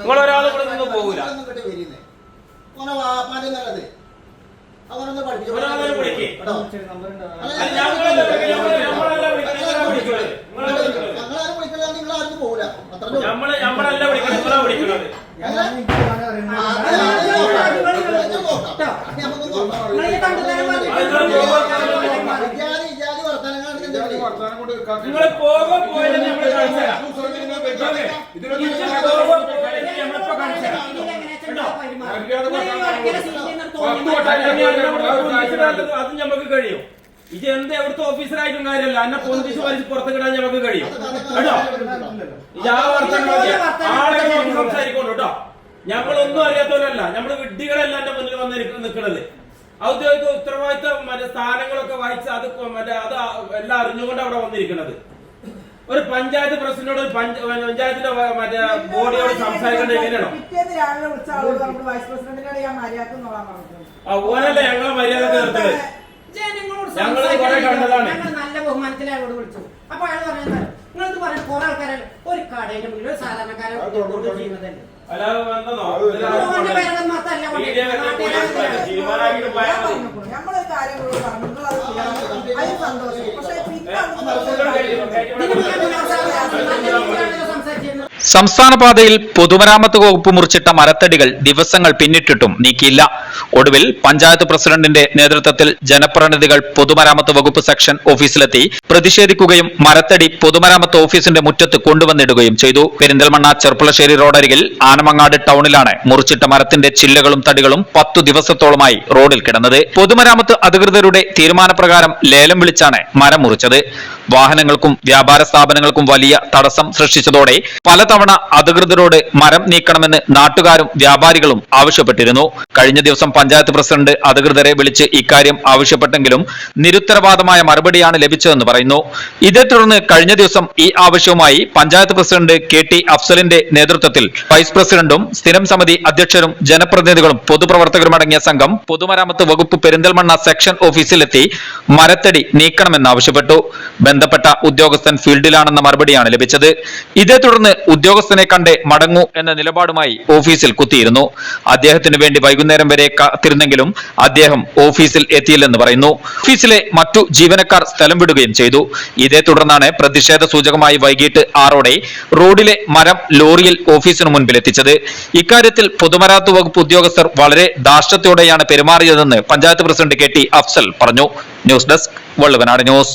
നിങ്ങൾ ഒരാൾ ഇവിടെ നിന്ന് പോകൂല ഓനെ വാപ്പാന്റെ നല്ലത് അവനൊന്ന് പഠിപ്പിച്ചു. കേട്ടോ. ഞങ്ങളാരും വിളിക്കില്ല. നിങ്ങൾ ആരും പോകൂല അത്രേ ഉള്ളൂ. നമ്മൾ നമ്മളല്ല വിളിക്കുന്നത് നിങ്ങളാ വിളിക്കുന്നത് ആ, അത് അത് നമുക്ക് നോക്കാം. നമുക്ക് നോക്കാം. നിങ്ങൾ ഈ തണ്ടുകാരൻ പറഞ്ഞിട്ട് അത് നിങ്ങൾ പോകാൻ ഇജാതി ഇജാതി വർത്തമാനങ്ങളാണ് ഇതിന്റെ പേര്. നിങ്ങൾ പോകും പോയാലും നമ്മൾ കാണിച്ചു തരാം. പോയാലും നമ്മളിപ്പോ കാണിച്ചു തരാം. അത് നമുക്ക് കഴിയും. ഇത് എന്ത് എവിടുത്തെ ഓഫീസറായിട്ടും കാര്യമല്ല. എന്നെ പൊന്തിച്ച് വലിച്ച് പുറത്ത് കിടാൻ നമുക്ക് കഴിയും. കേട്ടോ? ആ ആളുകൾ നോക്കി സംസാരിക്കോളൂ കേട്ടോ. ഞമ്മളൊന്നും അറിയാത്തവരല്ല. നമ്മൾ വിഡ്ഢികളല്ല എന്റെ മുന്നിൽ വന്ന് നിൽക്കുന്നത് ഔദ്യോഗിക ഉത്തരവാദിത്വം മറ്റേ സ്ഥാനങ്ങളൊക്കെ വായിച്ച് അത് മറ്റേ അത് എല്ലാം അറിഞ്ഞുകൊണ്ട് അവിടെ വന്നിരിക്കുന്നത് ഒരു പഞ്ചായത്ത് പ്രസിഡന്റോട് ഒരു പഞ്ച- പഞ്ചായത്തിന്റെ മറ്റേ ബോഡിയോട് സംസാരിക്കേണ്ടത് എങ്ങനെയാണോ പിറ്റേന്ന് രാവിലെ വിളിച്ച ആളോട് നമ്മൾ വൈസ് ഞാൻ മര്യാദ ഓനല്ലേ ഞങ്ങളെ മര്യാദ തീർത്തത് ജനങ്ങളോട് ഞങ്ങൾ സംസാരിക്കാൻ കണ്ടതാണ്. ഞങ്ങൾ നല്ല ബഹുമാനത്തിൽ അയാളോട് വിളിച്ചു അപ്പൊ അയാൾ പറയുന്നത് നിങ്ങൾക്ക് പറയാൻ കുറെ ആൾക്കാരെ ഒരു കടയുടെ മുന്നിൽ ഒരു സാധാരണക്കാരൻ ചെയ്യുന്നതല്ലേ. നമ്മളൊരു കാര്യം പറഞ്ഞു. അതിന് സന്തോഷം. टिकट സംസ്ഥാന പാതയിൽ പൊതുമരാമത്ത് വകുപ്പ് മുറിച്ചിട്ട മരത്തടികൾ ദിവസങ്ങൾ പിന്നിട്ടിട്ടും നീക്കിയില്ല. ഒടുവിൽ പഞ്ചായത്ത് പ്രസിഡന്റിന്റെ നേതൃത്വത്തിൽ ജനപ്രതിനിധികൾ പൊതുമരാമത്ത് വകുപ്പ് സെക്ഷൻ ഓഫീസിലെത്തി പ്രതിഷേധിക്കുകയും മരത്തടി പൊതുമരാമത്ത് ഓഫീസിന്റെ മുറ്റത്ത് കൊണ്ടുവന്നിടുകയും ചെയ്തു. പെരിന്തൽമണ്ണ ചെർപ്പുളശ്ശേരി റോഡരികിൽ ആനമങ്ങാട് ടൗണിലാണ് മുറിച്ചിട്ട മരത്തിന്റെ ചില്ലകളും തടികളും പത്തു ദിവസത്തോളമായി റോഡിൽ കിടന്നത്. പൊതുമരാമത്ത് അധികൃതരുടെ തീരുമാനപ്രകാരം ലേലം വിളിച്ചാണ് മരം മുറിച്ചത്. വാഹനങ്ങൾക്കും വ്യാപാര സ്ഥാപനങ്ങൾക്കും വലിയ തടസ്സം സൃഷ്ടിച്ചതോടെ പലതവണ അധികൃതരോട് മരം നീക്കണമെന്ന് നാട്ടുകാരും വ്യാപാരികളും ആവശ്യപ്പെട്ടിരുന്നു. കഴിഞ്ഞ ദിവസം പഞ്ചായത്ത് പ്രസിഡന്റ് അധികൃതരെ വിളിച്ച് ഇക്കാര്യം ആവശ്യപ്പെട്ടെങ്കിലും നിരുത്തരവാദമായ മറുപടിയാണ് ലഭിച്ചതെന്ന് പറയുന്നു. ഇതേ തുടർന്ന് കഴിഞ്ഞ ദിവസം ഈ ആവശ്യവുമായി പഞ്ചായത്ത് പ്രസിഡന്റ് കെ ടി അഫ്സലിന്റെ നേതൃത്വത്തിൽ വൈസ് പ്രസിഡന്റും സ്ഥിരം സമിതി അധ്യക്ഷരും ജനപ്രതിനിധികളും പൊതുപ്രവർത്തകരും അടങ്ങിയ സംഘം പൊതുമരാമത്ത് വകുപ്പ് പെരിന്തൽമണ്ണ സെക്ഷൻ ഓഫീസിലെത്തി മരത്തടി നീക്കണമെന്നാവശ്യപ്പെട്ടു ബന്ധപ്പെട്ട ഉദ്യോഗസ്ഥൻ ഫീൽഡിലാണെന്ന മറുപടിയാണ് ലഭിച്ചത്. ഇതേ തുടർന്ന് ഉദ്യോഗസ്ഥനെ കണ്ട് മടങ്ങൂ എന്ന നിലപാടുമായി ഓഫീസിൽ കുത്തിയിരുന്നു. അദ്ദേഹത്തിന് വേണ്ടി വൈകുന്നേരം വരെ കാത്തിരുന്നെങ്കിലും അദ്ദേഹം ഓഫീസിൽ എത്തിയില്ലെന്ന് പറയുന്നു. ഓഫീസിലെ മറ്റു ജീവനക്കാർ സ്ഥലം വിടുകയും ചെയ്തു. ഇതേ തുടർന്നാണ് പ്രതിഷേധ സൂചകമായി വൈകിട്ട് ആറോടെ റോഡിലെ മരം ലോറിയിൽ ഓഫീസിന് മുൻപിൽ എത്തിച്ചത്. ഇക്കാര്യത്തിൽ പൊതുമരാത്ത് വകുപ്പ് ഉദ്യോഗസ്ഥർ വളരെ ധാർഷ്ട്യത്തോടെയാണ് പെരുമാറിയതെന്ന് panchayat president K T Afsal പറഞ്ഞു. News desk Valluvanad news.